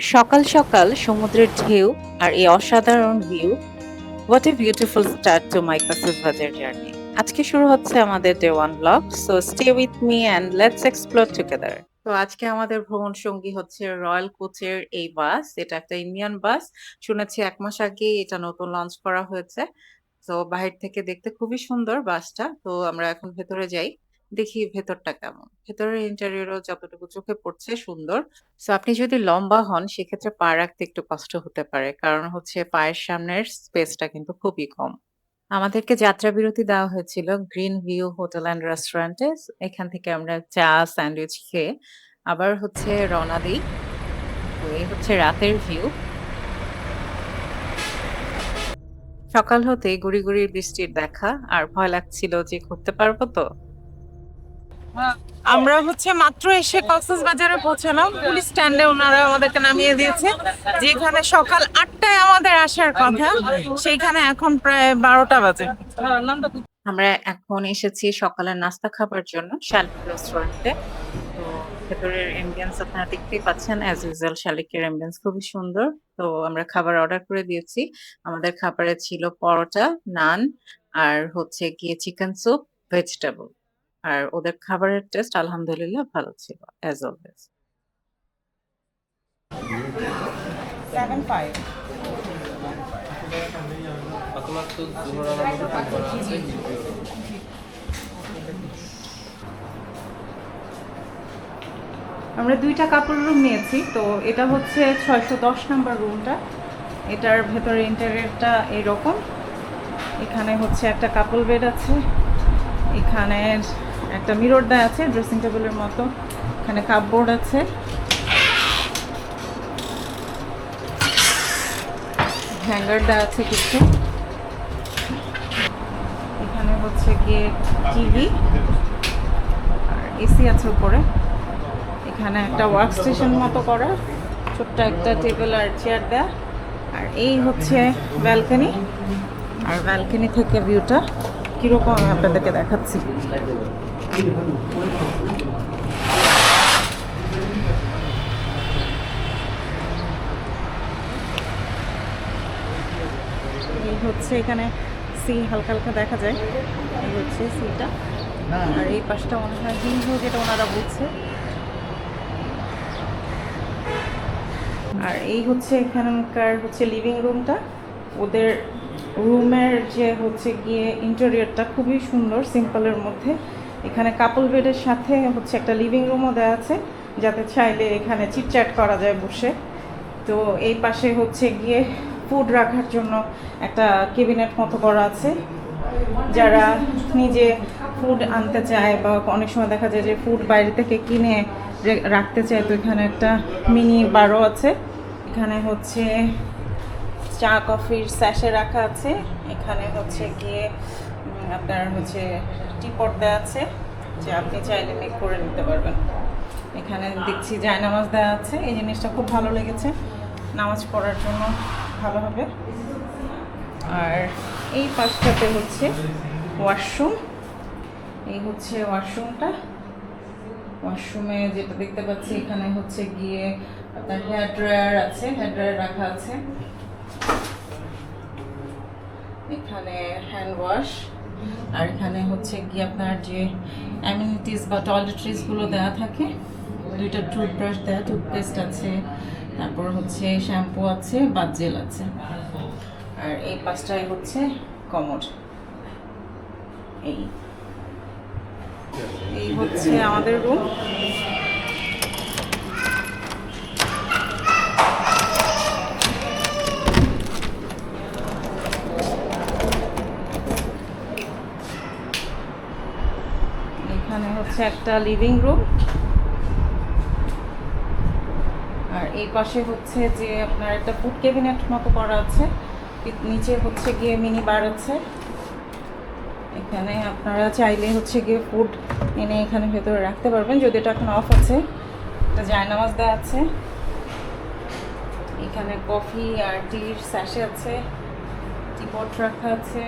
সকাল সকাল সমুদ্রের ঢেউ আর এই অসাধারণ view what a beautiful start to my Cox's Bazar journey আজকে শুরু হচ্ছে আমাদের day one blog so stay with me and let's explore together তো আজকে আমাদের ভ্রমণ সঙ্গী হচ্ছে রয়্যাল কোচের এই বাস এটা একটা ইন্ডিয়ান বাস শুনেছি এক মাস আগে এটা নতুন লঞ্চ করা হয়েছে। তো বাহির থেকে দেখতে খুবই সুন্দর বাসটা তো আমরা এখন ভেতরে যাই। দেখি ভেতরটা কেমন। ভেতরের ইন্টেরিয়রও যতটুকু চোখে পড়ছে সুন্দর। সো আপনি যদি লম্বা হন, সেক্ষেত্রে পা রাখতে একটু কষ্ট হতে পারে। কারণ হচ্ছে পায়ের সামনের স্পেসটা কিন্তু খুবই কম। আমাদেরকে যাত্রা বিরতি দেওয়া হয়েছিল গ্রিন ভিউ হোটেল অ্যান্ড রেস্টুরেন্টে এখান থেকে আমরা চা, স্যান্ডউইচ খেয়ে আবার হচ্ছে রওনা দিই। এই হচ্ছে রাতের ভিউ সকাল হতে গুড়ি গুড়ি বৃষ্টির দেখা। আর ভয় লাগছিল যে ঘুরতে পারব তো? আমরা হচ্ছে মাত্র এসে কক্সবাজারে বাজারে পৌঁছালাম। পুলিশ স্ট্যান্ডে ওনারা আমাদেরকে নামিয়ে দিয়েছে। যেখানে সকাল আটটায় আমাদের আসার কথা, সেইখানে এখন প্রায় বারোটা বাজে। আমরা এখন এসেছি সকালের নাস্তা খাবার জন্য শালিক রেস্টুরেন্টে। তো ভেতরের এমবিয়েন্স আপনারা দেখতেই পাচ্ছেন অ্যাজ ইউজুয়াল শালিকের এম্বিয়েন্স খুবই সুন্দর। তো আমরা খাবার অর্ডার করে দিয়েছি। আমাদের খাবারে ছিল পরোটা, নান, আর হচ্ছে গিয়ে চিকেন স্যুপ ভেজিটেবল আর ওদের খাবারের টেস্ট আলহামদুলিল্লাহ ভালো ছিল অ্যাজ অলওয়েজ আমরা দুইটা কাপড় রুম নিয়েছি তো এটা হচ্ছে ছয়শো দশ নাম্বার রুমটা এটার ভেতরে ইন্টারিয়রটা এরকম এখানে হচ্ছে একটা কাপল বেড আছে। এখানে একটা মিরর দেওয়া আছে ড্রেসিং টেবিলের মতো। এখানে কাপবোর্ড আছে। হ্যাঙ্গার দেওয়া আছে কিছু। এখানে হচ্ছে গিয়ে টিভি আর এসি আছে উপরে। এখানে একটা ওয়ার্ক স্টেশন মতো করা। ছোট্ট একটা টেবিল আর চেয়ার দেয়া। আর এই হচ্ছে ব্যালকনি আর ব্যালকনি থেকে ভিউটা কীরকম আমি আপনাদেরকে দেখাচ্ছি। এই হচ্ছে এখানে সি হালকা হালকা দেখা যায়। এই হচ্ছে সিটা। আর এই পাশটা মনে হয় হিন্দু যেটা ওনারা বলছে। আর এই হচ্ছে এখানকার হচ্ছে লিভিং রুমটা ওদের রুমের যে হচ্ছে গিয়ে ইন্টেরিয়রটা খুবই সুন্দর সিম্পলের মধ্যে। এখানে কাপল বেডের সাথে হচ্ছে একটা লিভিং রুমও দেওয়া আছে, যাতে চাইলে এখানে চিটচ্যাট করা যায় বসে। তো এই পাশে হচ্ছে গিয়ে ফুড রাখার জন্য একটা কেবিনেট মতো করা আছে। যারা নিজে ফুড আনতে চায় বা অনেক সময় দেখা যায় যে ফুড বাইরে থেকে কিনে রাখতে চায়, তো এখানে একটা মিনি বারও আছে। এখানে হচ্ছে চা, কফির স্যাশে রাখা আছে। এখানে হচ্ছে গিয়ে আপনার হচ্ছে টিপট দেওয়া আছে যে আপনি চাইলে মেক করে নিতে পারবেন। এখানে দেখছি জায়নামাজ দেওয়া আছে। এই জিনিসটা খুব ভালো লেগেছে। নামাজ পড়ার জন্য ভালো হবে। আর এই পাশটাতে হচ্ছে ওয়াশরুম। এই হচ্ছে ওয়াশরুমটা। ওয়াশরুমে যেটা দেখতে পাচ্ছি, এখানে হচ্ছে গিয়ে আপনার হেয়ার ড্রায়ার আছে। হেয়ার ড্রায়ার রাখা আছে। এখানে হ্যান্ড ওয়াশ। আর এখানে হচ্ছে গিয়ে আপনার যে অ্যামিনিটিস বা টয়লেট্রিজগুলো দেওয়া থাকে, দুইটা টুথব্রাশ দেওয়া টুথপেস্ট আছে, তারপর হচ্ছে শ্যাম্পু আছে বা জেল আছে। আর এই পাশটায় হচ্ছে কমোড এই। এই হচ্ছে আমাদের রুম হচ্ছে একটা লিভিং রুম আর এই পাশে হচ্ছে যে আপনার একটা ফুড ক্যাবিনেট মতো করা আছে। নিচে হচ্ছে গিয়ে মিনি বার আছে। এখানে আপনারা চাইলে হচ্ছে গিয়ে ফুড এনে এখানে ভেতরে রাখতে পারবেন। যদি এটা এখন অফ আছে একটা জায়নামাজ দেওয়া আছে। এখানে কফি আর টির স্যাশে আছে। টিপট রাখা আছে।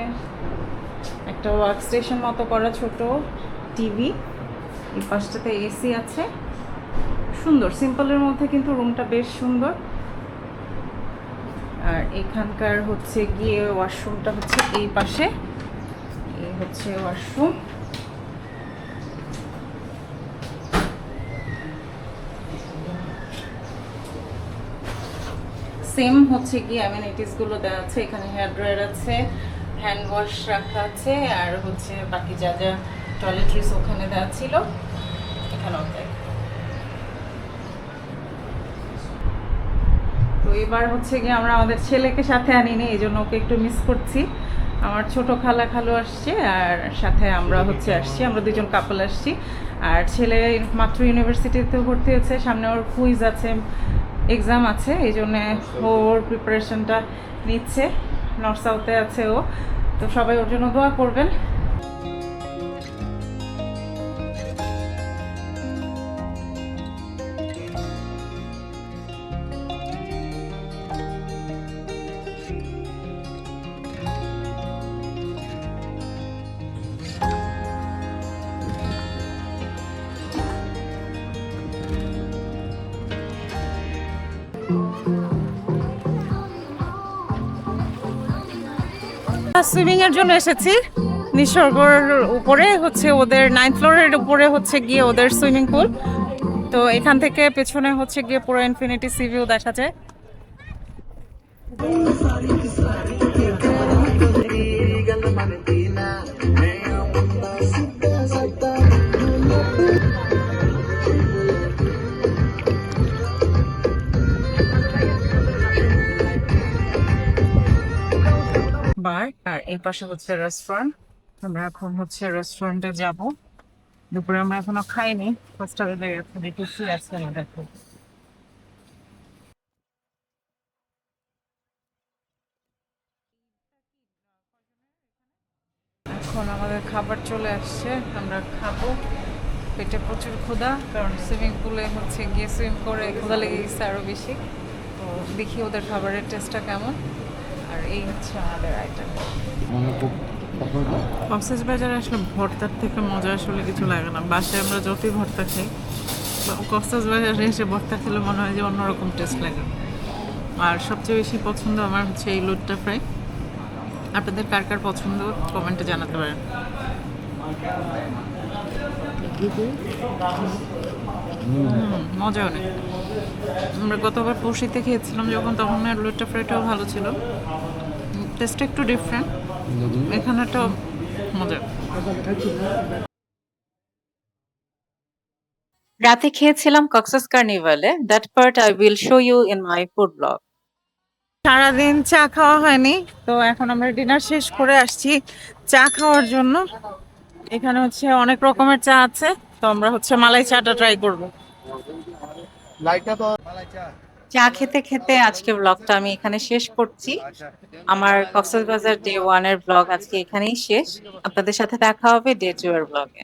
একটা ওয়ার্ক স্টেশন মতো করা ছোট টিভি এই পাশটাতে এসি আছে। সুন্দর, সিম্পলের মধ্যে কিন্তু রুমটা বেশ সুন্দর। আর এখানকার হচ্ছে গিয়ে ওয়াশরুমটা হচ্ছে এই পাশে। এই হচ্ছে ওয়াশরুম। সেম হচ্ছে কি অ্যামিনিটিসগুলো দেওয়া আছে, এখানে হেয়ার ড্রায়ার আছে হ্যান্ড ওয়াশ রাখা আছে, আর হচ্ছে বাকি যা যা টয়লেট্রিস ওখানে দেওয়া ছিল। এখানেও তাই তো এবার হচ্ছে গিয়ে আমরা আমাদের ছেলেকে সাথে আনিনি এই জন্য ওকে একটু মিস করছি। আমার ছোট খালা খালু আসছে, আর সাথে আমরা হচ্ছে আসছি, আমরা দুজন কাপল আসছি। আর ছেলে মাত্র ইউনিভার্সিটিতে ভর্তি হয়েছে, সামনে ওর কুইজ আছে এক্সাম আছে এই জন্য ওর প্রিপারেশনটা নিচ্ছে। নর্থ সাউথে আছে ও। তো সবাই ওর জন্য দোয়া করবেন। সুইমিং এর জন্য এসেছি। নিসর্গর উপরে হচ্ছে ওদের নাইন্থ ফ্লোরের উপরে হচ্ছে গিয়ে ওদের সুইমিং পুল তো এখান থেকে পেছনে হচ্ছে গিয়ে পুরো ইনফিনিটি সি ভিউ দেখা যায়। আর এই পাশে হচ্ছে রেস্টুরেন্ট আমরা এখন হচ্ছে রেস্টুরেন্টে যাব। দুপুরে আমরা এখনও খাইনি। ফার্স্ট আগে দেখি কি আছে না দেখো এখন আমাদের খাবার চলে আসছে। আমরা খাব। পেটে প্রচুর ক্ষুধা, কারণ সুইমিং পুলে হচ্ছে গিয়ে সুইম করে ক্ষুধা লেগে গেছে আরও বেশি। তো দেখি ওদের খাবারের টেস্টটা কেমন। আর এই হচ্ছে আমাদের আইটেম আসলে ভর্তার থেকে মজা আসলে কিছু লাগে না। বাসায় আমরা যতই ভর্তা খাই কক্সেস বাজারে এসে ভর্তা খেলে মনে হয় যে অন্যরকম টেস্ট লাগে। আর সবচেয়ে বেশি পছন্দ আমার হচ্ছে এই লুটটা ফ্রাই আপনাদের কার কার পছন্দ? কমেন্টে জানাতে পারেন। মজা অনেক আমরা গতবার পরশিতে খেয়েছিলাম যখন তখন লুটটা ফ্রাইটাও ভালো ছিল। টেস্টটা একটু ডিফারেন্ট এখানেটাও মজা। রাতে খেয়েছিলাম Cox's কার্নিভালে। That part I will show you in my food blog সারাদিন চা খাওয়া হয়নি তো এখন আমরা ডিনার শেষ করে আসছি চা খাওয়ার জন্য। এখানে হচ্ছে অনেক রকমের চা আছে। তো আমরা হচ্ছে মালাই চাটা ট্রাই করব। চা খেতে খেতে আজকে ব্লগটা আমি এখানে শেষ করছি। আমার কক্সবাজার ডে ওয়ানের ব্লগ আজকে এখানেই শেষ। আপনাদের সাথে দেখা হবে ডে টু এর ব্লগে